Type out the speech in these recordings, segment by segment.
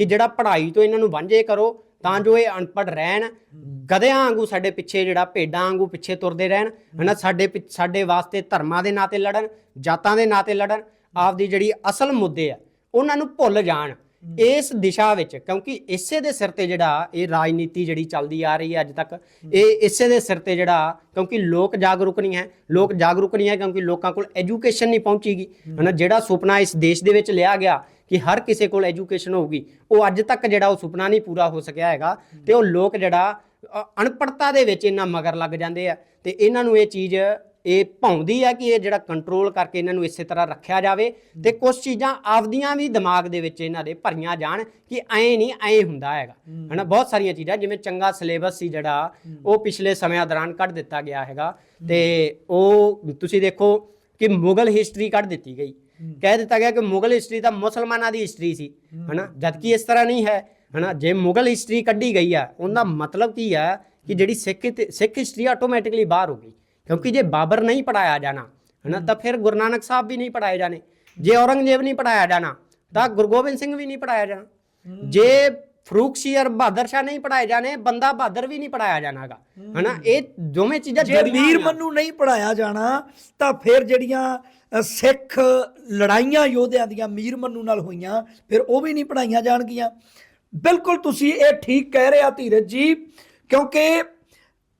ਕਿ ਜਿਹੜਾ ਪੜ੍ਹਾਈ ਤੋਂ ਇਹਨਾਂ ਨੂੰ ਵਾਂਝੇ ਕਰੋ, ਤਾਂ ਜੋ ਇਹ ਅਨਪੜ੍ਹ ਰਹਿਣ। ਗਧਿਆਂ ਵਾਂਗੂ ਸਾਡੇ ਪਿੱਛੇ ਜਿਹੜਾ ਭੇਡਾਂ ਵਾਂਗੂ ਪਿੱਛੇ ਤੁਰਦੇ ਰਹਿਣ, ਹਨਾ? ਸਾਡੇ ਪਿੱਛ- ਸਾਡੇ ਵਾਸਤੇ ਧਰਮਾਂ ਦੇ ਨਾਂ ਤੇ ਲੜਨ, ਜਾਤਾਂ ਦੇ ਨਾਂ ਤੇ ਲੜਨ, ਆਪਦੀ ਜਿਹੜੀ ਅਸਲ ਮੁੱਦੇ ਆ, ਉਹਨਾਂ ਨੂੰ ਭੁੱਲ ਜਾਣ। ਇਸ ਦਿਸ਼ਾ ਵਿੱਚ, ਕਿਉਂਕਿ ਇਸੇ ਦੇ ਸਿਰ ਤੇ ਜਿਹੜਾ ਇਹ ਰਾਜਨੀਤੀ ਜਿਹੜੀ ਚੱਲਦੀ ਆ ਰਹੀ ਹੈ ਅੱਜ ਤੱਕ, ਇਹ ਇਸੇ ਦੇ ਸਿਰ ਤੇ ਜਿਹੜਾ, ਕਿਉਂਕਿ ਲੋਕ ਜਾਗਰੂਕ ਨਹੀਂ ਹੈ। ਲੋਕ ਜਾਗਰੂਕ ਨਹੀਂ ਹੈ ਕਿਉਂਕਿ ਲੋਕਾਂ ਕੋਲ ਐਜੂਕੇਸ਼ਨ ਨਹੀਂ ਪਹੁੰਚੀਗੀ। ਹਨਾ? ਜਿਹੜਾ ਸੁਪਨਾ ਇਸ ਦੇਸ਼ ਦੇ ਵਿੱਚ ਲਿਆ ਗਿਆ ਕਿ ਹਰ ਕਿਸੇ ਕੋਲ ਐਜੂਕੇਸ਼ਨ ਹੋਊਗੀ ਉਹ ਅੱਜ ਤੱਕ ਜਿਹੜਾ ਉਹ ਸੁਪਨਾ ਨਹੀਂ ਪੂਰਾ ਹੋ ਸਕਿਆ ਹੈਗਾ ਤੇ ਉਹ ਲੋਕ ਜਿਹੜਾ ਅ, ਅਨਪੜ੍ਹਤਾ ਦੇ ਵਿੱਚ ਇੰਨਾ ਮਗਰ ਲੱਗ ਜਾਂਦੇ ਆ ਤੇ ਇਹਨਾਂ ਨੂੰ ਇਹ ਚੀਜ਼ ਇਹ ਭਾਉਂਦੀ ਹੈ ਕਿ ਇਹ ਜਿਹੜਾ ਕੰਟਰੋਲ ਕਰਕੇ ਇਹਨਾਂ ਨੂੰ ਇਸੇ ਤਰ੍ਹਾਂ ਰੱਖਿਆ ਜਾਵੇ ਤੇ ਕੁਝ ਚੀਜ਼ਾਂ ਆਪਦੀਆਂ ਵੀ ਦਿਮਾਗ ਦੇ ਵਿੱਚ ਇਹਨਾਂ ਦੇ ਭਰੀਆਂ ਜਾਣ ਕਿ ਐਂ ਨਹੀਂ ਐਂ ਹੁੰਦਾ ਹੈਗਾ। ਹਨਾ ਬਹੁਤ ਸਾਰੀਆਂ ਚੀਜ਼ਾਂ ਜਿਵੇਂ ਚੰਗਾ ਸਿਲੇਬਸ ਸੀ ਜਿਹੜਾ ਉਹ ਪਿਛਲੇ ਸਮਿਆਂ ਦੌਰਾਨ ਕੱਢ ਦਿੱਤਾ ਗਿਆ ਹੈਗਾ ਤੇ ਉਹ ਤੁਸੀਂ ਦੇਖੋ ਕਿ ਮੁਗਲ ਹਿਸਟਰੀ ਕੱਢ ਦਿੱਤੀ ਗਈ। ਕਹਿ ਦਿੱਤਾ ਗਿਆ ਕਿ ਮੁਗਲ ਹਿਸਟਰੀ ਤਾਂ ਮੁਸਲਮਾਨਾਂ ਦੀ ਹਿਸਟਰੀ ਸੀ ਹਨਾ? ਜਦਕਿ ਇਸ ਤਰ੍ਹਾਂ ਨਹੀਂ ਹੈ ਹਨਾ? ਜੇ ਮੁਗਲ ਹਿਸਟਰੀ ਕੱਢੀ ਗਈ ਆ ਉਹਦਾ ਮਤਲਬ ਕੀ ਆ ਕਿ ਜਿਹੜੀ ਸਿੱਖ ਸਿੱਖ ਹਿਸਟਰੀ ਆਟੋਮੈਟਿਕਲੀ ਬਾਹਰ ਹੋ ਗਈ। ਕਿਉਂਕਿ ਜੇ ਬਾਬਰ ਨਹੀਂ ਪੜਾਇਆ ਜਾਣਾ ਹਨਾ? ਤਾਂ ਫਿਰ ਗੁਰੂ ਨਾਨਕ ਸਾਹਿਬ ਵੀ ਨਹੀਂ ਪੜਾਏ ਜਾਣੇ। ਜੇ ਔਰੰਗਜ਼ੇਬ ਨਹੀਂ ਪੜਾਇਆ ਜਾਣਾ ਤਾਂ ਗੁਰੂ ਗੋਬਿੰਦ ਸਿੰਘ ਵੀ ਨਹੀਂ ਪੜਾਇਆ ਜਾਣਾ। ਜੇ ਫਰੂਖ ਸ਼ੀਰ ਬਹਾਦਰ ਸ਼ਾਹ ਨਹੀਂ ਪੜਾਏ ਜਾਣੇ ਬੰਦਾ ਬਹਾਦਰ ਵੀ ਨਹੀਂ ਪੜਾਇਆ ਜਾਣਾਗਾ ਹਨਾ? ਇਹ ਦੋਵੇਂ ਚੀਜ਼ਾਂ ਜੇ ਮੀਰ। ਮੰਨੂ ਨਹੀਂ ਪੜਾਇਆ ਜਾਣਾ ਤਾਂ ਫਿਰ ਜਿਹੜੀਆਂ ਸਿੱਖ ਲੜਾਈਆਂ ਯੋਧਿਆਂ ਦੀਆਂ ਮੀਰ ਮੰਨੂ ਨਾਲ ਹੋਈਆਂ, ਫਿਰ ਉਹ ਵੀ ਨਹੀਂ ਪੜਾਈਆਂ ਜਾਣਗੀਆਂ। ਬਿਲਕੁਲ ਤੁਸੀਂ ਇਹ ਠੀਕ ਕਹਿ ਰਹੇ ਆ ਧੀਰਜ ਜੀ, ਕਿਉਂਕਿ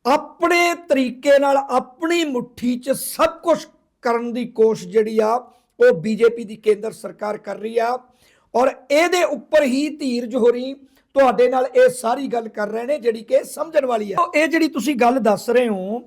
ਆਪਣੇ ਤਰੀਕੇ ਨਾਲ, ਆਪਣੀ ਮੁਠੀ 'ਚ ਸਭ ਕੁਝ ਕਰਨ ਦੀ ਕੋਸ਼ਿਸ਼ ਜਿਹੜੀ ਆ, ਉਹ ਬੀਜੇਪੀ ਦੀ ਕੇਂਦਰ ਸਰਕਾਰ ਕਰ ਰਹੀ ਆ। ਔਰ ਇਹਦੇ ਉੱਪਰ ਹੀ ਧੀਰਜ ਹੋਰੀ ਤੁਹਾਡੇ ਨਾਲ ਇਹ ਸਾਰੀ ਗੱਲ ਕਰ ਰਹੇ ਨੇ, ਜਿਹੜੀ ਕਿ ਸਮਝਣ ਵਾਲੀ ਹੈ ਇਹ ਜਿਹੜੀ ਤੁਸੀਂ ਗੱਲ ਦੱਸ ਰਹੇ ਹੋ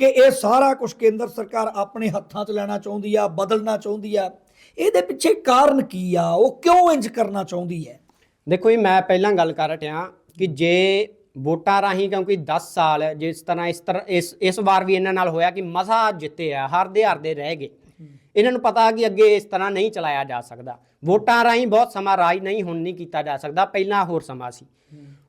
ਕਿ ਇਹ ਸਾਰਾ ਕੁਝ ਕੇਂਦਰ ਸਰਕਾਰ ਆਪਣੇ ਹੱਥਾਂ 'ਚ ਲੈਣਾ ਚਾਹੁੰਦੀ ਆ, ਬਦਲਣਾ ਚਾਹੁੰਦੀ ਆ। ਇਹਦੇ ਪਿੱਛੇ ਕਾਰਨ ਕੀ ਆ? ਉਹ ਕਿਉਂ ਇੰਜ ਕਰਨਾ ਚਾਹੁੰਦੀ ਹੈ? ਦੇਖੋ ਜੀ, ਮੈਂ ਪਹਿਲਾਂ ਗੱਲ ਕਰ ਰਿਹਾ ਕਿ ਜੇ ਵੋਟਾਂ ਰਾਹੀਂ, ਕਿਉਂਕਿ 10 ਸਾਲ ਜਿਸ ਤਰ੍ਹਾਂ ਇਸ ਤਰ੍ਹਾਂ, ਇਸ ਇਸ ਵਾਰ ਵੀ ਇਹਨਾਂ ਨਾਲ ਹੋਇਆ ਕਿ ਮਸਾ ਜਿੱਤੇ ਆ ਹਾਰਦੇ ਹਾਰਦੇ ਰਹਿ ਗਏ। ਇਹਨਾਂ ਨੂੰ ਪਤਾ ਕਿ ਅੱਗੇ ਇਸ ਤਰ੍ਹਾਂ ਨਹੀਂ ਚਲਾਇਆ ਜਾ ਸਕਦਾ। ਵੋਟਾਂ ਰਾਹੀਂ ਬਹੁਤ ਸਮਾਂ ਰਾਜ ਨਹੀਂ, ਹੁਣ ਨਹੀਂ ਕੀਤਾ ਜਾ ਸਕਦਾ, ਪਹਿਲਾਂ ਹੋਰ ਸਮਾਂ ਸੀ।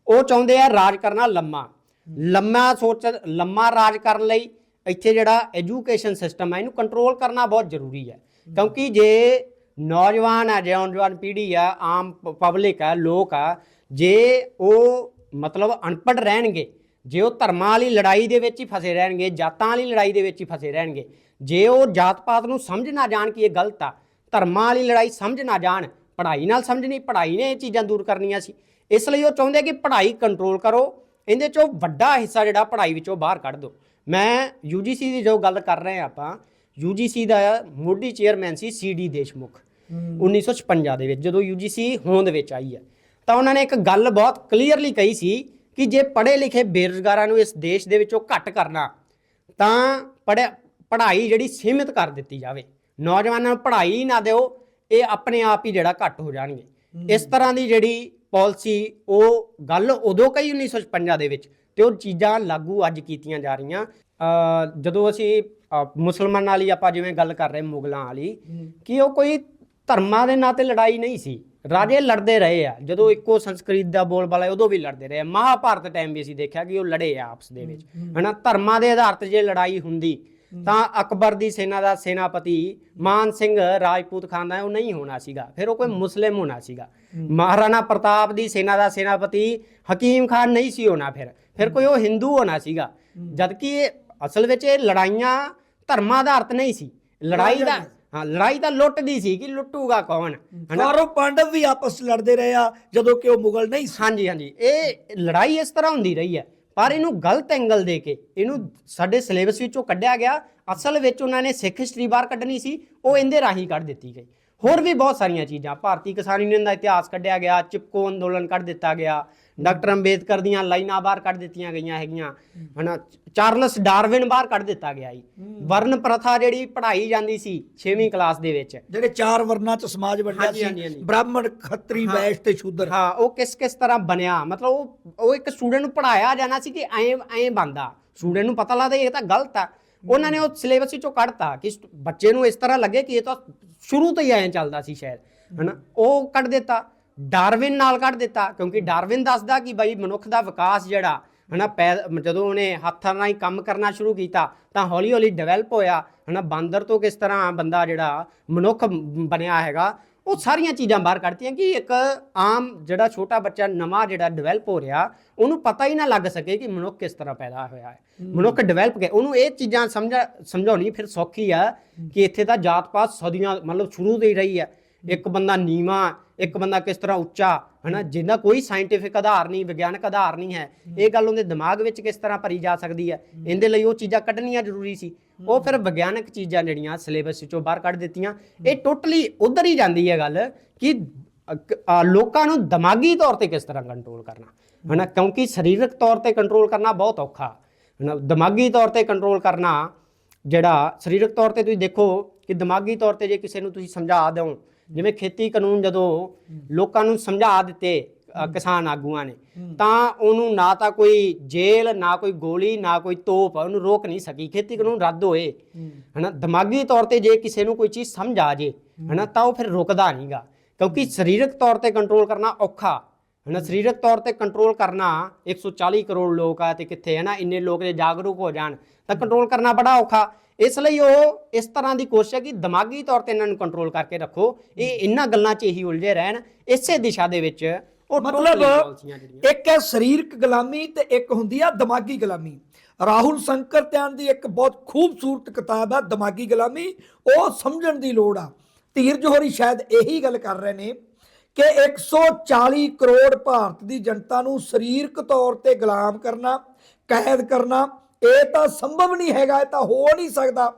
ਉਹ ਚਾਹੁੰਦੇ ਆ ਰਾਜ ਕਰਨਾ ਲੰਮਾ। ਲੰਮਾ ਸੋਚ, ਲੰਮਾ ਰਾਜ ਕਰਨ ਲਈ ਇੱਥੇ ਜਿਹੜਾ ਐਜੂਕੇਸ਼ਨ ਸਿਸਟਮ ਹੈ ਇਹਨੂੰ ਕੰਟਰੋਲ ਕਰਨਾ ਬਹੁਤ ਜ਼ਰੂਰੀ ਹੈ। ਕਿਉਂਕਿ ਜੇ ਨੌਜਵਾਨ ਆ, ਜੇ ਨੌਜਵਾਨ ਪੀੜ੍ਹੀ ਆ, ਆਮ ਪਬਲਿਕ ਆ, ਲੋਕ ਆ, ਜੇ ਉਹ ਮਤਲਬ ਅਨਪੜ੍ਹ ਰਹਿਣਗੇ, ਜੇ ਉਹ ਧਰਮਾਂ ਵਾਲੀ ਲੜਾਈ ਦੇ ਵਿੱਚ ਹੀ ਫਸੇ ਰਹਿਣਗੇ, ਜਾਤਾਂ ਵਾਲੀ ਲੜਾਈ ਦੇ ਵਿੱਚ ਹੀ ਫਸੇ ਰਹਿਣਗੇ, ਜੇ ਉਹ ਜਾਤ ਪਾਤ ਨੂੰ ਸਮਝ ਨਾ ਜਾਣ ਕਿ ਇਹ ਗਲਤ ਆ, ਧਰਮਾਂ ਵਾਲੀ ਲੜਾਈ ਸਮਝ ਨਾ ਜਾਣ, ਪੜ੍ਹਾਈ ਨਾਲ ਸਮਝਣੀ ਪੜ੍ਹਾਈ ਨੇ ਇਹ ਚੀਜ਼ਾਂ ਦੂਰ ਕਰਨੀਆਂ ਸੀ। ਇਸ ਲਈ ਉਹ ਚਾਹੁੰਦੇ ਕਿ ਪੜ੍ਹਾਈ ਕੰਟਰੋਲ ਕਰੋ ਇਹਦੇ ਚੋਂ ਵੱਡਾ ਹਿੱਸਾ ਜਿਹੜਾ ਪੜ੍ਹਾਈ ਵਿੱਚੋਂ ਬਾਹਰ ਕੱਢ ਦਿਓ। ਮੈਂ UGC ਦੀ ਜੋ ਗੱਲ ਕਰ ਰਹੇ ਹਾਂ ਆਪਾਂ UGC ਦਾ ਮੋਢੀ ਚੇਅਰਮੈਨ ਸੀ CD ਦੇਸ਼ਮੁਖ 1956 ਦੇ ਵਿੱਚ ਜਦੋਂ UGC ਹੋਂਦ ਵਿੱਚ ਆਈ ਹੈ। ਤਾਂ ਉਹਨਾਂ ਨੇ ਇੱਕ ਗੱਲ ਬਹੁਤ ਕਲੀਅਰਲੀ ਕਹੀ ਸੀ ਕਿ ਜੇ ਪੜ੍ਹੇ ਲਿਖੇ ਬੇਰੁਜ਼ਗਾਰਾਂ ਨੂੰ ਇਸ ਦੇਸ਼ ਦੇ ਵਿੱਚੋਂ ਘੱਟ ਕਰਨਾ ਤਾਂ ਪੜ੍ਹਿਆ ਪੜ੍ਹਾਈ ਜਿਹੜੀ ਸੀਮਿਤ ਕਰ ਦਿੱਤੀ ਜਾਵੇ। ਨੌਜਵਾਨਾਂ ਨੂੰ ਪੜ੍ਹਾਈ ਹੀ ਨਾ ਦਿਓ ਇਹ ਆਪਣੇ ਆਪ ਹੀ ਜਿਹੜਾ ਘੱਟ ਹੋ ਜਾਣਗੇ। ਇਸ ਤਰ੍ਹਾਂ ਦੀ ਜਿਹੜੀ ਪਾਲਿਸੀ ਉਹ ਗੱਲ ਉਦੋਂ ਕਹੀ 1956 ਦੇ ਵਿੱਚ ਤੇ ਉਹ ਚੀਜ਼ਾਂ ਲਾਗੂ ਅੱਜ ਕੀਤੀਆਂ ਜਾ ਰਹੀਆਂ। ਜਦੋਂ ਅਸੀਂ ਮੁਸਲਮਾਨਾਂ ਵਾਲੀ ਆਪਾਂ ਜਿਵੇਂ ਗੱਲ ਕਰ ਰਹੇ ਮੁਗਲਾਂ ਵਾਲੀ ਕਿ ਉਹ ਕੋਈ ਧਰਮਾਂ ਦੇ ਨਾਂ ਤੇ ਲੜਾਈ ਨਹੀਂ ਸੀ। ਰਾਜੇ ਲੜਦੇ ਰਹੇ ਆ। ਜਦੋਂ ਇੱਕੋ ਸੰਸਕ੍ਰਿਤ ਦਾ ਬੋਲਬਾਲਾ ਉਦੋਂ ਵੀ ਲੜਦੇ ਰਹੇ। ਮਹਾਭਾਰਤ ਟਾਈਮ ਵੀ ਅਸੀਂ ਦੇਖਿਆ ਕਿ ਉਹ ਲੜੇ ਆ ਆਪਸ ਦੇ ਵਿੱਚ। ਹਨਾ ਧਰਮਾਂ ਦੇ ਆਧਾਰ ਤੇ ਜੇ ਲੜਾਈ ਹੁੰਦੀ ਤਾਂ ਅਕਬਰ ਦੀ ਸੈਨਾ ਦਾ ਸੈਨਾਪਤੀ ਮਾਨ ਸਿੰਘ ਰਾਜਪੂਤ ਖਾਨਦਾਨ ਹੈ, ਉਹ ਨਹੀਂ ਹੋਣਾ ਸੀਗਾ। ਫਿਰ ਉਹ ਕੋਈ ਮੁਸਲਿਮ ਹੋਣਾ ਸੀਗਾ। ਮਹਾਰਾਣਾ ਪ੍ਰਤਾਪ ਦੀ ਸੈਨਾ ਦਾ ਸੈਨਾਪਤੀ ਹਕੀਮ ਖਾਨ ਨਹੀਂ ਸੀ ਹੋਣਾ ਫਿਰ। ਫਿਰ ਕੋਈ ਉਹ ਹਿੰਦੂ ਹੋਣਾ ਸੀਗਾ। ਜਦਕਿ ਇਹ ਅਸਲ ਵਿੱਚ ਇਹ ਲੜਾਈਆਂ ਧਰਮਾਂ ਆਧਾਰਿਤ ਨਹੀਂ ਸੀ। ਲੜਾਈ ਦਾ ਹਾਂ ਲੜਾਈ ਤਾਂ ਲੁੱਟ ਦੀ ਸੀ ਕਿ ਲੁੱਟੂਗਾ ਕੌਣ? ਕੌਰਵ ਪਾਂਡਵ ਵੀ ਆਪਸ ਲੜਦੇ ਰਹੇ ਆ ਜਦੋਂ ਕਿ ਉਹ ਮੁਗਲ ਨਹੀਂ ਸੀ। ਹਾਂਜੀ ਹਾਂਜੀ। ਇਹ ਲੜਾਈ ਇਸ ਤਰ੍ਹਾਂ ਹੁੰਦੀ ਰਹੀ ਹੈ। ਪਰ ਇਹਨੂੰ ਗਲਤ ਐਂਗਲ ਦੇ ਕੇ ਇਹਨੂੰ ਸਾਡੇ ਸਿਲੇਬਸ ਵਿੱਚੋਂ ਕੱਢਿਆ ਗਿਆ। ਅਸਲ ਵਿੱਚ ਉਹਨਾਂ ਨੇ ਸਿੱਖ ਹਿਸਟਰੀ ਬਾਹਰ ਕੱਢਣੀ ਸੀ, ਉਹ ਇਹਦੇ ਰਾਹੀਂ ਕੱਢ ਦਿੱਤੀ ਗਈ। ਹੋਰ ਵੀ ਬਹੁਤ ਸਾਰੀਆਂ ਚੀਜ਼ਾਂ। ਭਾਰਤੀ ਕਿਸਾਨ ਯੂਨੀਅਨ ਦਾ ਇਤਿਹਾਸ ਕੱਢਿਆ ਗਿਆ ਚਿਪਕੋ ਅੰਦੋਲਨ ਕੱਢ ਦਿੱਤਾ ਗਿਆ ਡਾਕਟਰ ਅੰਬੇਦਕਰ ਦੀਆਂ ਲਾਈਨਾਂ ਬਾਹਰ ਕੱਢ ਦਿੱਤੀਆਂ ਗਈਆਂ ਹੈਗੀਆਂ ਹਨਾ? ਚਾਰਲਸ ਡਾਰਵਿਨ ਬਾਹਰ ਕੱਢ ਦਿੱਤਾ ਗਿਆ ਜੀ। ਵਰਨ ਪ੍ਰਥਾ ਜਿਹੜੀ ਪੜ੍ਹਾਈ ਜਾਂਦੀ ਸੀ 6ਵੀਂ ਕਲਾਸ ਦੇ ਵਿੱਚ। ਜਿਹੜੇ ਚਾਰ ਵਰਨਾਂ 'ਚ ਸਮਾਜ ਵੰਡਿਆ ਸੀ। ਬ੍ਰਾਹਮਣ ਖੱਤਰੀ ਵੈਸ਼ ਤੇ ਸ਼ੂਦਰ। ਹਾਂ ਉਹ ਕਿਸ ਕਿਸ ਤਰ੍ਹਾਂ ਬਣਿਆ? ਮਤਲਬ ਉਹ ਉਹ ਇੱਕ ਸਟੂਡੈਂਟ ਨੂੰ ਪੜਾਇਆ ਜਾਣਾ ਸੀ ਕਿ ਐਂ ਐਂ ਬੰਦਾ ਸਟੂਡੈਂਟ ਨੂੰ ਪਤਾ ਲੱਗਦਾ ਇਹ ਤਾਂ ਗਲਤ ਆ। ਉਹਨਾਂ ਨੇ ਉਹ ਸਿਲੇਬਸ ਵਿੱਚੋਂ ਕੱਢਤਾ ਕਿ ਬੱਚੇ ਨੂੰ ਇਸ ਤਰ੍ਹਾਂ ਲੱਗੇ ਕਿ ਇਹ ਤਾਂ ਸ਼ੁਰੂ ਤੋਂ ਹੀ ਐਂ ਚੱਲਦਾ ਸੀ ਸ਼ਾਇਦ, ਹਨਾ? ਉਹ ਕੱਢ ਦਿੱਤਾ, ਡਾਰਵਿਨ ਨਾਲ ਕੱਢ ਦਿੱਤਾ, ਕਿਉਂਕਿ ਡਾਰਵਿਨ ਦੱਸਦਾ ਕਿ ਬਈ ਮਨੁੱਖ ਦਾ ਵਿਕਾਸ ਜਿਹੜਾ, ਹਨਾ ਪੈ- ਜਦੋਂ ਉਹਨੇ ਹੱਥਾਂ ਨਾਲ ਹੀ ਕੰਮ ਕਰਨਾ ਸ਼ੁਰੂ ਕੀਤਾ, ਤਾਂ ਹੌਲੀ ਹੌਲੀ ਡਿਵੈਲਪ ਹੋਇਆ, ਹਨਾ? ਬਾਂਦਰ ਤੋਂ ਕਿਸ ਤਰ੍ਹਾਂ ਬੰਦਾ ਜਿਹੜਾ ਮਨੁੱਖ ਬਣਿਆ ਹੈਗਾ ਉਹ ਸਾਰੀਆਂ ਚੀਜ਼ਾਂ ਬਾਹਰ ਕੱਢਤੀਆਂ ਕਿ ਇੱਕ ਆਮ ਜਿਹੜਾ ਛੋਟਾ ਬੱਚਾ ਨਵਾਂ ਜਿਹੜਾ ਡਿਵੈਲਪ ਹੋ ਰਿਹਾ ਉਹਨੂੰ ਪਤਾ ਹੀ ਨਾ ਲੱਗ ਸਕੇ ਕਿ ਮਨੁੱਖ ਕਿਸ ਤਰ੍ਹਾਂ ਪੈਦਾ ਹੋਇਆ ਹੈ। ਮਨੁੱਖ ਡਿਵੈਲਪ ਕੇ ਉਹਨੂੰ ਇਹ ਚੀਜ਼ਾਂ ਸਮਝਾ ਸਮਝਾਉਣੀ ਫਿਰ ਸੌਖੀ ਆ ਕਿ ਇੱਥੇ ਤਾਂ ਜਾਤ ਪਾਤ ਸਦੀਆਂ ਮਤਲਬ ਸ਼ੁਰੂ ਤੋਂ ਹੀ ਰਹੀ ਹੈ। ਇੱਕ ਬੰਦਾ ਨੀਵਾ ਇੱਕ ਬੰਦਾ ਕਿਸ ਤਰ੍ਹਾਂ ਉੱਚਾ ਹਨਾ? ਜਿਹਦਾ ਕੋਈ ਸਾਇੰਟੀਫਿਕ ਆਧਾਰ ਨਹੀਂ ਵਿਗਿਆਨਕ ਆਧਾਰ ਨਹੀਂ ਹੈ ਇਹ ਗੱਲ ਉਹਦੇ ਦਿਮਾਗ ਵਿੱਚ ਕਿਸ ਤਰ੍ਹਾਂ ਭਰੀ ਜਾ ਸਕਦੀ ਹੈ? ਇਹਦੇ ਲਈ ਉਹ ਚੀਜ਼ਾਂ ਕੱਢਣੀਆਂ ਜ਼ਰੂਰੀ ਸੀ। ਉਹ ਫਿਰ ਵਿਗਿਆਨਕ ਚੀਜ਼ਾਂ ਜਿਹੜੀਆਂ ਸਿਲੇਬਸ ਵਿੱਚੋਂ ਬਾਹਰ ਕੱਢ ਦਿੱਤੀਆਂ। ਇਹ ਟੋਟਲੀ ਉਧਰ ਹੀ ਜਾਂਦੀ ਹੈ ਗੱਲ ਕਿ ਲੋਕਾਂ ਨੂੰ ਦਿਮਾਗੀ ਤੌਰ ਤੇ ਕਿਸ ਤਰ੍ਹਾਂ ਕੰਟਰੋਲ ਕਰਨਾ ਹਨਾ? ਕਿਉਂਕਿ ਸਰੀਰਕ ਤੌਰ ਤੇ ਕੰਟਰੋਲ ਕਰਨਾ ਬਹੁਤ ਔਖਾ ਹਨਾ? ਦਿਮਾਗੀ ਤੌਰ ਤੇ ਕੰਟਰੋਲ ਕਰਨਾ ਜਿਹੜਾ ਸਰੀਰਕ ਤੌਰ ਤੇ ਤੁਸੀਂ ਦੇਖੋ ਕਿ ਦਿਮਾਗੀ ਤੌਰ ਤੇ ਜੇ ਕਿਸੇ ਨੂੰ ਤੁਸੀਂ ਸਮਝਾ ਦਿਓ ਜਿਵੇਂ ਖੇਤੀ ਕਾਨੂੰਨ ਜਦੋਂ ਲੋਕਾਂ ਨੂੰ ਸਮਝਾ ਦਿੱਤੇ ਕਿਸਾਨ ਆਗੂਆਂ ਨੇ ਤਾਂ ਉਹਨੂੰ ਨਾ ਤਾਂ ਕੋਈ ਜੇਲ੍ਹ ਨਾ ਕੋਈ ਗੋਲੀ ਨਾ ਕੋਈ ਤੋਪ ਉਹਨੂੰ ਰੋਕ ਨਹੀਂ ਸਕੀ। ਖੇਤੀ ਕਾਨੂੰਨ ਰੱਦ ਹੋਏ। ਹਨਾ ਦਿਮਾਗੀ ਤੌਰ ਤੇ ਜੇ ਕਿਸੇ ਨੂੰ ਕੋਈ ਚੀਜ਼ ਸਮਝ ਆ ਜੇ ਹਨਾ ਤਾਂ ਉਹ ਫਿਰ ਰੁਕਦਾ ਨਹੀਂਗਾ। ਕਿਉਂਕਿ ਸਰੀਰਕ ਤੌਰ ਤੇ ਕੰਟਰੋਲ ਕਰਨਾ ਔਖਾ। ਹਨਾ ਸਰੀਰਕ ਤੌਰ ਤੇ ਕੰਟਰੋਲ ਕਰਨਾ 140 ਕਰੋੜ ਲੋਕ ਆ ਤੇ ਕਿੱਥੇ ਹੈ ਨਾ ਇੰਨੇ ਲੋਕ ਜੇ ਜਾਗਰੂਕ ਹੋ ਜਾਣ ਤਾਂ ਕੰਟਰੋਲ ਕਰਨਾ ਬੜਾ ਔਖਾ। ਇਸ ਲਈ ਉਹ ਇਸ ਤਰ੍ਹਾਂ ਦੀ ਕੋਸ਼ਿਸ਼ ਹੈ ਕਿ ਦਿਮਾਗੀ ਤੌਰ ਤੇ ਇਹਨਾਂ ਨੂੰ ਕੰਟਰੋਲ ਕਰਕੇ ਰੱਖੋ। ਇਹ ਇਹਨਾਂ ਗੱਲਾਂ 'ਚ ਇਹੀ ਉਲਝੇ ਰਹਿਣ। ਇਸੇ ਦਿਸ਼ਾ ਦੇ ਵਿੱਚ ਉਹ ਮਤਲਬ ਇੱਕ ਹੈ ਸਰੀਰਕ ਗੁਲਾਮੀ ਤੇ ਇੱਕ ਹੁੰਦੀ ਆ ਦਿਮਾਗੀ ਗੁਲਾਮੀ। ਰਾਹੁਲ ਸ਼ੰਕਰ ਧਿਆਨ ਦੀ ਇੱਕ ਬਹੁਤ ਖੂਬਸੂਰਤ ਕਿਤਾਬ ਆ ਦਿਮਾਗੀ ਗੁਲਾਮੀ। ਉਹ ਸਮਝਣ ਦੀ ਲੋੜ ਆ। ਧੀਰ ਜੋਹਰੀ ਸ਼ਾਇਦ ਇਹੀ ਗੱਲ ਕਰ ਰਹੇ ਨੇ ਕਿ 140 ਕਰੋੜ ਭਾਰਤ ਦੀ ਜਨਤਾ ਨੂੰ ਸਰੀਰਕ ਤੌਰ ਤੇ ਗੁਲਾਮ ਕਰਨਾ ਕੈਦ ਕਰਨਾ ਇਹ ਤਾਂ ਸੰਭਵ ਨਹੀਂ ਹੈਗਾ, ਇਹ ਤਾਂ ਹੋ ਨਹੀਂ ਸਕਦਾ।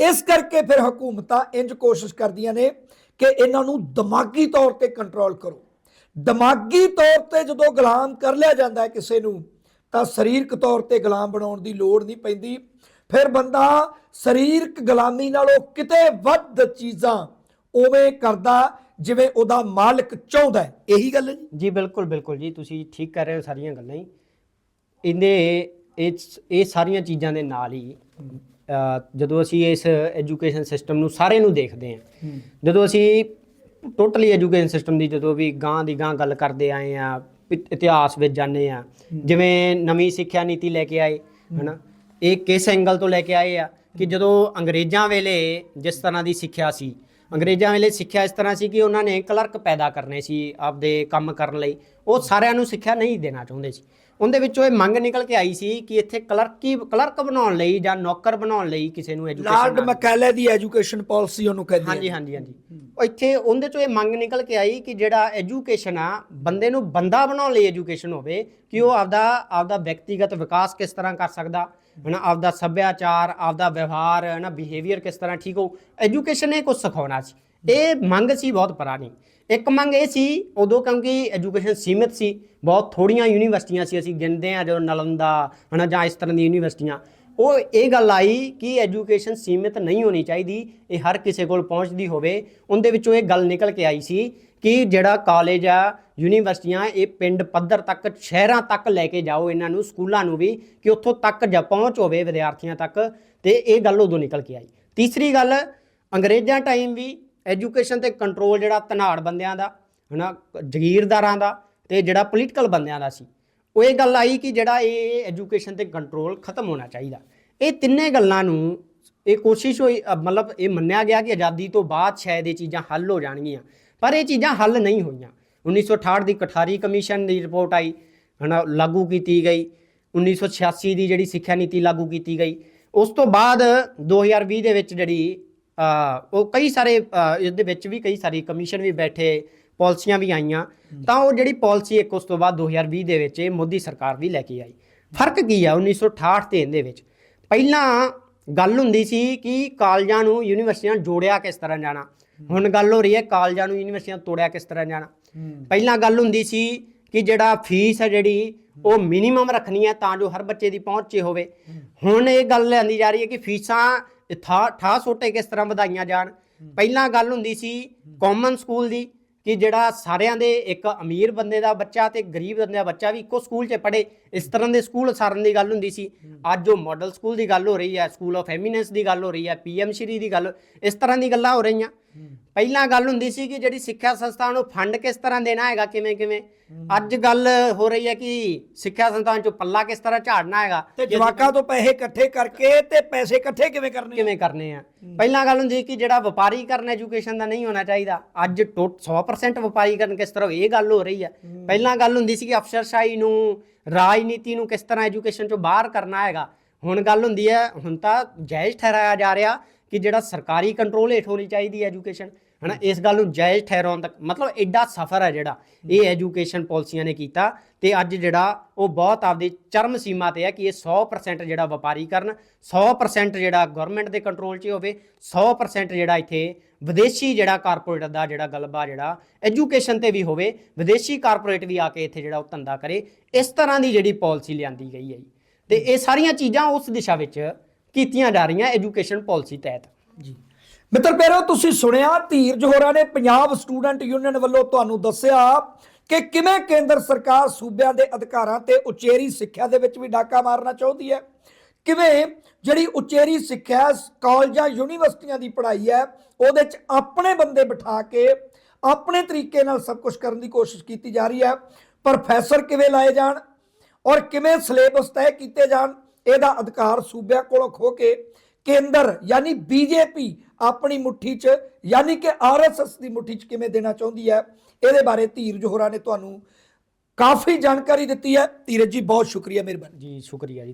ਇਸ ਕਰਕੇ ਫਿਰ ਹਕੂਮਤਾਂ ਇੰਜ ਕੋਸ਼ਿਸ਼ ਕਰਦੀਆਂ ਨੇ ਕਿ ਇਹਨਾਂ ਨੂੰ ਦਿਮਾਗੀ ਤੌਰ ਤੇ ਕੰਟਰੋਲ ਕਰੋ। ਦਿਮਾਗੀ ਤੌਰ ਤੇ ਜਦੋਂ ਗੁਲਾਮ ਕਰ ਲਿਆ ਜਾਂਦਾ ਹੈ ਕਿਸੇ ਨੂੰ, ਤਾਂ ਸਰੀਰਕ ਤੌਰ ਤੇ ਗੁਲਾਮ ਬਣਾਉਣ ਦੀ ਲੋੜ ਨਹੀਂ ਪੈਂਦੀ। ਫਿਰ ਬੰਦਾ ਸਰੀਰਕ ਗੁਲਾਮੀ ਨਾਲੋਂ ਕਿਤੇ ਵੱਧ ਚੀਜ਼ਾਂ ਉਵੇਂ ਕਰਦਾ ਜਿਵੇਂ ਉਹਦਾ ਮਾਲਕ ਚਾਹੁੰਦਾ ਇਹੀ ਗੱਲ ਹੈ ਜੀ। ਜੀ, ਬਿਲਕੁਲ ਬਿਲਕੁਲ ਜੀ, ਤੁਸੀਂ ਠੀਕ ਕਰ ਰਹੇ ਹੋ ਸਾਰੀਆਂ ਗੱਲਾਂ ਹੀ। ਇਹਦੇ ਇਹ ਇਹ ਸਾਰੀਆਂ ਚੀਜ਼ਾਂ ਦੇ ਨਾਲ ਹੀ ਜਦੋਂ ਅਸੀਂ ਇਸ ਐਜੂਕੇਸ਼ਨ ਸਿਸਟਮ ਨੂੰ ਸਾਰੇ ਨੂੰ ਦੇਖਦੇ ਹਾਂ ਜਦੋਂ ਅਸੀਂ ਟੋਟਲੀ ਐਜੂਕੇਸ਼ਨ ਸਿਸਟਮ ਦੀ ਜਦੋਂ ਵੀ ਗਾਂ ਦੀ ਗਾਂ ਗੱਲ ਕਰਦੇ ਆਏ ਆ ਇਤਿਹਾਸ ਵਿੱਚ ਜਾਂਦੇ ਆ ਜਿਵੇਂ ਨਵੀਂ ਸਿੱਖਿਆ ਨੀਤੀ ਲੈ ਕੇ ਆਏ ਹਨਾ? ਇਹ ਕਿਸ ਐਂਗਲ ਤੋਂ ਲੈ ਕੇ ਆਏ ਆ ਕਿ ਜਦੋਂ ਅੰਗਰੇਜ਼ਾਂ ਵੇਲੇ ਜਿਸ ਤਰ੍ਹਾਂ ਦੀ ਸਿੱਖਿਆ ਸੀ ਅੰਗਰੇਜ਼ਾਂ ਵੇਲੇ ਸਿੱਖਿਆ ਇਸ ਤਰ੍ਹਾਂ ਸੀ ਕਿ ਉਹਨਾਂ ਨੇ ਕਲਰਕ ਪੈਦਾ ਕਰਨੇ ਸੀ ਆਪਦੇ ਕੰਮ ਕਰਨ ਲਈ ਉਹ ਸਾਰਿਆਂ ਨੂੰ ਸਿੱਖਿਆ ਨਹੀਂ ਦੇਣਾ ਚਾਹੁੰਦੇ ਸੀ। ਉਹਦੇ ਵਿੱਚੋਂ ਇਹ ਮੰਗ ਨਿਕਲ ਕੇ ਆਈ ਸੀ ਕਿ ਇੱਥੇ ਕਲਰਕੀ ਕਲਰਕ ਬਣਾਉਣ ਲਈ ਜਾਂ ਨੌਕਰ ਬਣਾਉਣ ਲਈ ਕਿਸੇ ਨੂੰ ਲਾਰਡ ਐਜੂਕੇਸ਼ਨ ਮੈਕੈਲੇ ਦੀ ਐਜੂਕੇਸ਼ਨ ਪਾਲਿਸੀ ਉਹਨੂੰ ਕਹਿੰਦੇ ਹਾਂਜੀ ਹਾਂਜੀ ਹਾਂਜੀ। ਇੱਥੇ ਉਹਦੇ ਚੋਂ ਇਹ ਮੰਗ ਨਿਕਲ ਕੇ ਆਈ ਕਿ ਜਿਹੜਾ ਐਜੂਕੇਸ਼ਨ ਆ ਬੰਦੇ ਨੂੰ ਬੰਦਾ ਬਣਾਉਣ ਲਈ ਐਜੂਕੇਸ਼ਨ ਹੋਵੇ ਕਿ ਉਹ ਆਪਦਾ ਆਪਦਾ ਵਿਅਕਤੀਗਤ ਵਿਕਾਸ ਕਿਸ ਤਰ੍ਹਾਂ ਕਰ ਸਕਦਾ। ਹਨਾ ਆਪਦਾ ਸੱਭਿਆਚਾਰ ਆਪਦਾ ਵਿਵਹਾਰ ਹਨਾ ਬਿਹੇਵੀਅਰ ਕਿਸ ਤਰ੍ਹਾਂ ਠੀਕ ਹੋ ਐਜੂਕੇਸ਼ਨ ਨੇ ਕੁਝ ਸਿਖਾਉਣਾ ਸੀ। ਇਹ ਮੰਗ ਸੀ ਬਹੁਤ ਪੁਰਾਣੀ। ਇੱਕ ਮੰਗ ਇਹ ਸੀ, ਉਦੋਂ ਕਿਉਂਕਿ ਐਜੂਕੇਸ਼ਨ ਸੀਮਿਤ ਸੀ, ਬਹੁਤ ਥੋੜੀਆਂ ਯੂਨੀਵਰਸਿਟੀਆਂ ਸੀ, ਅਸੀਂ ਗਿਣਦੇ ਆ ਜਦੋਂ ਨਲੰਦਾ, ਹਨਾ, ਜਾਂ ਇਸ ਤਰ੍ਹਾਂ ਦੀ ਯੂਨੀਵਰਸਿਟੀਆਂ ਉਹ ਇਹ ਗੱਲ ਆਈ ਕਿ ਐਜੂਕੇਸ਼ਨ ਸੀਮਿਤ ਨਹੀਂ ਹੋਣੀ ਚਾਹੀਦੀ, ਇਹ ਹਰ ਕਿਸੇ ਕੋਲ ਪਹੁੰਚਦੀ ਹੋਵੇ। ਉਹਦੇ ਵਿੱਚੋਂ ਇਹ ਗੱਲ ਨਿਕਲ ਕੇ ਆਈ ਸੀ ਕਿ ਜਿਹੜਾ ਕਾਲਜ ਆ ਯੂਨੀਵਰਸਿਟੀਆਂ ਇਹ ਪਿੰਡ ਪੱਧਰ ਤੱਕ, ਸ਼ਹਿਰਾਂ ਤੱਕ ਲੈ ਕੇ ਜਾਓ ਇਹਨਾਂ ਨੂੰ, ਸਕੂਲਾਂ ਨੂੰ ਵੀ, ਕਿ ਉੱਥੋਂ ਤੱਕ ਜਾ ਪਹੁੰਚ ਹੋਵੇ ਵਿਦਿਆਰਥੀਆਂ ਤੱਕ। ਤੇ ਇਹ ਗੱਲ ਉਦੋਂ ਨਿਕਲ ਕੇ ਆਈ। ਤੀਸਰੀ ਗੱਲ, ਅੰਗਰੇਜ਼ਾਂ ਟਾਈਮ ਵੀ ਐਜੂਕੇਸ਼ਨ ਤੇ ਕੰਟਰੋਲ ਜਿਹੜਾ ਧਨਾੜ ਬੰਦਿਆਂ ਦਾ, ਹਨਾ, ਜਗੀਰਦਾਰਾਂ ਦਾ ਤੇ ਜਿਹੜਾ ਪੋਲੀਟੀਕਲ ਬੰਦਿਆਂ ਦਾ ਸੀ। ਉਹ ਇਹ ਗੱਲ ਆਈ ਕਿ ਜਿਹੜਾ ਇਹ ਐਜੂਕੇਸ਼ਨ ਤੇ ਕੰਟਰੋਲ ਖਤਮ ਹੋਣਾ ਚਾਹੀਦਾ। ਇਹ ਤਿੰਨੇ ਗੱਲਾਂ ਨੂੰ ਇਹ ਕੋਸ਼ਿਸ਼ ਹੋਈ ਮਤਲਬ ਇਹ ਮੰਨਿਆ ਗਿਆ ਕਿ ਆਜ਼ਾਦੀ ਤੋਂ ਬਾਅਦ ਸ਼ਾਇਦ ਇਹ ਚੀਜ਼ਾਂ ਹੱਲ ਹੋ ਜਾਣਗੀਆਂ। ਪਰ ਇਹ ਚੀਜ਼ਾਂ ਹੱਲ ਨਹੀਂ ਹੋਈਆਂ। 1968 ਦੀ ਕਠਾਰੀ ਕਮਿਸ਼ਨ ਦੀ ਰਿਪੋਰਟ ਆਈ, ਹਨਾ, ਲਾਗੂ ਕੀਤੀ ਗਈ। 1986 ਦੀ ਜਿਹੜੀ ਸਿੱਖਿਆ ਨੀਤੀ ਲਾਗੂ ਕੀਤੀ ਗਈ। ਉਸ ਤੋਂ ਬਾਅਦ 2020 ਦੇ ਵਿੱਚ ਜਿਹੜੀ ਉਹ ਕਈ ਸਾਰੇ ਅ, ਇਸ ਦੇ ਵਿੱਚ ਵੀ ਕਈ ਸਾਰੀ ਕਮਿਸ਼ਨ ਵੀ ਬੈਠੇ ਪਾਲਿਸੀਆਂ ਵੀ ਆਈਆਂ। ਤਾਂ ਉਹ ਜਿਹੜੀ ਪਾਲਿਸੀ ਇੱਕ ਉਸ ਤੋਂ ਬਾਅਦ 2020 ਦੇ ਵਿੱਚ ਇਹ ਮੋਦੀ ਸਰਕਾਰ ਵੀ ਲੈ ਕੇ ਆਈ। ਫ਼ਰਕ ਕੀ ਆ 1968 ਤੇ ਇਹਦੇ ਵਿੱਚ? ਪਹਿਲਾਂ ਗੱਲ ਹੁੰਦੀ ਸੀ ਕਿ ਕਾਲਜਾਂ ਨੂੰ ਯੂਨੀਵਰਸਿਟੀਆਂ ਨਾਲ ਜੋੜਿਆ ਕਿਸ ਤਰ੍ਹਾਂ ਜਾਣਾ। ਹੁਣ ਗੱਲ ਹੋ ਰਹੀ ਹੈ ਕਾਲਜਾਂ ਨੂੰ ਯੂਨੀਵਰਸਿਟੀਆਂ ਤੋੜਿਆ ਕਿਸ ਤਰ੍ਹਾਂ ਜਾਣਾ। ਪਹਿਲਾਂ ਗੱਲ ਹੁੰਦੀ ਸੀ ਕਿ ਜਿਹੜਾ ਫੀਸ ਹੈ ਜਿਹੜੀ ਉਹ ਮਿਨੀਮਮ ਰੱਖਣੀ ਹੈ ਤਾਂ ਜੋ ਹਰ ਬੱਚੇ ਦੀ ਪਹੁੰਚ 'ਚ ਹੋਵੇ। ਹੁਣ ਇਹ ਗੱਲ ਲਿਆਂਦੀ ਜਾ ਰਹੀ ਹੈ ਕਿ ਫੀਸਾਂ ਠਾ ਠਾ ਸੋਟੇ ਕਿਸ ਤਰ੍ਹਾਂ ਵਧਾਈਆਂ ਜਾਣ? ਪਹਿਲਾਂ ਗੱਲ ਹੁੰਦੀ ਸੀ ਕਾਮਨ ਸਕੂਲ ਦੀ ਕਿ ਜਿਹੜਾ ਸਾਰਿਆਂ ਦੇ ਇੱਕ ਅਮੀਰ ਬੰਦੇ ਦਾ ਬੱਚਾ ਤੇ ਗਰੀਬ ਬੰਦੇ ਦਾ ਬੱਚਾ ਵੀ ਇੱਕੋ ਸਕੂਲ 'ਚ ਪੜ੍ਹੇ ਇਸ ਤਰ੍ਹਾਂ ਦੇ ਸਕੂਲ ਸਾਰਨ ਦੀ ਗੱਲ ਹੁੰਦੀ ਸੀ। ਅੱਜ ਉਹ ਮਾਡਲ ਸਕੂਲ ਦੀ ਗੱਲ ਹੋ ਰਹੀ ਹੈ ਸਕੂਲ ਆਫ ਐਮੀਨੈਂਸ ਦੀ ਗੱਲ ਹੋ ਰਹੀ ਹੈ ਪੀਐਮ ਸ਼੍ਰੀ ਦੀ ਗੱਲ ਇਸ ਤਰ੍ਹਾਂ ਦੀ ਗੱਲਾਂ ਹੋ ਰਹੀਆਂ। ਪਹਿਲਾਂ ਗੱਲ ਹੁੰਦੀ ਸੀ ਕਿ ਜਿਹੜੀ ਸਿੱਖਿਆ ਸੰਸਥਾ ਨੂੰ ਫੰਡ ਕਿਸ ਤਰ੍ਹਾਂ ਦੇਣਾ ਹੈਗਾ ਕਿਵੇਂ ਕਿਵੇਂ। ਅੱਜ ਗੱਲ ਹੋ ਰਹੀ ਹੈ ਕਿ ਸਿੱਖਿਆ ਸੰਸਥਾਨ ਚੋਂ ਪੱਲਾ ਕਿਸ ਤਰ੍ਹਾਂ ਝਾੜਨਾ ਹੈਗਾ ਤੇ ਜਵਾਕਾਂ ਤੋਂ ਪੈਸੇ ਇਕੱਠੇ ਕਰਕੇ ਤੇ ਪੈਸੇ ਇਕੱਠੇ ਕਿਵੇਂ ਕਰਨੇ ਕਿਵੇਂ ਕਰਨੇ ਆ? ਪਹਿਲਾਂ ਗੱਲ ਹੁੰਦੀ ਸੀ ਕਿ ਜਿਹੜਾ ਵਪਾਰੀਕਰਨ ਐਜੂਕੇਸ਼ਨ ਦਾ ਨਹੀਂ ਹੋਣਾ ਚਾਹੀਦਾ ਅੱਜ ਟੋ- 100% ਵਪਾਰੀਕਰਨ ਕਿਸ ਤਰ੍ਹਾਂ ਇਹ ਗੱਲ ਹੋ ਰਹੀ ਹੈ। ਪਹਿਲਾਂ ਗੱਲ ਹੁੰਦੀ ਸੀ ਕਿ ਅਫਸਰਸ਼ਾਹੀ ਨੂੰ ਰਾਜਨੀਤੀ ਨੂੰ ਕਿਸ ਤਰ੍ਹਾਂ ਐਜੂਕੇਸ਼ਨ ਚੋਂ ਬਾਹਰ ਕਰਨਾ ਹੈਗਾ। ਹੁਣ ਗੱਲ ਹੁੰਦੀ ਹੈ ਹੁਣ ਤਾਂ ਜਾਇਜ਼ ਠਹਿਰਾਇਆ ਜਾ ਰਿਹਾ ਕਿ ਜਿਹੜਾ ਸਰਕਾਰੀ ਕੰਟਰੋਲ ਹੇਠ ਹੋਣੀ ਚਾਹੀਦੀ ਹੈ ਐਜੂਕੇਸ਼ਨ ਹਨਾ? ਇਸ ਗੱਲ ਨੂੰ ਜਾਇਜ਼ ਠਹਿਰਾਉਣ ਤੱਕ ਮਤਲਬ ਐਡਾ ਸਫਰ ਹੈ ਜਿਹੜਾ ਇਹ ਐਜੂਕੇਸ਼ਨ ਪਾਲਿਸੀਆਂ ਨੇ ਕੀਤਾ ਤੇ ਅੱਜ ਜਿਹੜਾ ਉਹ ਬਹੁਤ ਆਪਦੀ ਚਰਮ ਸੀਮਾ ਤੇ ਹੈ ਕਿ ਇਹ 100% ਜਿਹੜਾ ਵਪਾਰੀਕਰਨ 100% ਜਿਹੜਾ ਗਵਰਨਮੈਂਟ ਦੇ ਕੰਟਰੋਲ 'ਚ ਹੋਵੇ 100% ਜਿਹੜਾ ਇੱਥੇ ਵਿਦੇਸ਼ੀ ਜਿਹੜਾ ਕਾਰਪੋਰੇਟ ਦਾ ਜਿਹੜਾ ਗਲਬਾ ਜਿਹੜਾ ਐਜੂਕੇਸ਼ਨ ਤੇ ਵੀ ਹੋਵੇ ਵਿਦੇਸ਼ੀ ਕਾਰਪੋਰੇਟ ਵੀ ਆ ਕੇ ਇੱਥੇ ਜਿਹੜਾ ਉਹ ਧੰਦਾ ਕਰੇ ਇਸ ਤਰ੍ਹਾਂ ਦੀ ਜਿਹੜੀ ਪਾਲਿਸੀ ਲਿਆਂਦੀ ਗਈ ਹੈ ਜੀ। ਤੇ ਇਹ ਸਾਰੀਆਂ ਚੀਜ਼ਾਂ ਉਸ ਦਿਸ਼ਾ ਵਿੱਚ ਕੀਤੀਆਂ ਜਾ ਰਹੀਆਂ ਐਜੂਕੇਸ਼ਨ ਪਾਲਿਸੀ ਤਹਿਤ। ਜੀ। ਮਿੱਤਰ ਪਿਆਰੋ, ਤੁਸੀਂ ਸੁਣਿਆ, ਧੀਰਜ ਹੋਰਾਂ ਨੇ ਪੰਜਾਬ ਸਟੂਡੈਂਟ ਯੂਨੀਅਨ ਵੱਲੋਂ ਤੁਹਾਨੂੰ ਦੱਸਿਆ ਕਿ ਕਿਵੇਂ ਕੇਂਦਰ ਸਰਕਾਰ ਸੂਬਿਆਂ ਦੇ ਅਧਿਕਾਰਾਂ ਤੇ ਉਚੇਰੀ ਸਿੱਖਿਆ ਦੇ ਵਿੱਚ ਵੀ ਡਾਕਾ ਮਾਰਨਾ ਚਾਹੁੰਦੀ ਹੈ? ਕਿਵੇਂ ਜਿਹੜੀ ਉਚੇਰੀ ਸਿੱਖਿਆ ਕਾਲਜਾਂ, ਯੂਨੀਵਰਸਿਟੀਆਂ ਦੀ ਪੜ੍ਹਾਈ ਹੈ, ਉਹਦੇ 'ਚ ਆਪਣੇ ਬੰਦੇ ਬਿਠਾ ਕੇ ਆਪਣੇ ਤਰੀਕੇ ਨਾਲ ਸਭ ਕੁਝ ਕਰਨ ਦੀ ਕੋਸ਼ਿਸ਼ ਕੀਤੀ ਜਾ ਰਹੀ ਹੈ? ਪ੍ਰੋਫੈਸਰ ਕਿਵੇਂ ਲਾਏ ਜਾਣ? ਔਰ ਕਿਵੇਂ ਸਿਲੇਬਸ ਤੈਅ ਕੀਤੇ ਜਾਣ? ਇਹਦਾ ਅਧਿਕਾਰ ਸੂਬਿਆਂ ਕੋਲੋਂ ਖੋ ਕੇ ਕੇਂਦਰ ਯਾਨੀ ਬੀਜੇਪੀ ਆਪਣੀ ਮੁੱਠੀ 'ਚ, ਯਾਨੀ ਕਿ ਆਰਐਸਐਸ ਦੀ ਮੁੱਠੀ 'ਚ ਕਿਵੇਂ ਦੇਣਾ ਚਾਹੁੰਦੀ ਹੈ? ਇਹਦੇ ਬਾਰੇ ਧੀਰਜ ਹੋਰਾਂ ਨੇ ਤੁਹਾਨੂੰ ਕਾਫੀ ਜਾਣਕਾਰੀ ਦਿੱਤੀ ਹੈ। ਧੀਰਜ ਜੀ, ਬਹੁਤ ਸ਼ੁਕਰੀਆ, ਮਿਹਰਬਾਨੀ। ਜੀ, ਸ਼ੁਕਰੀਆ ਜੀ।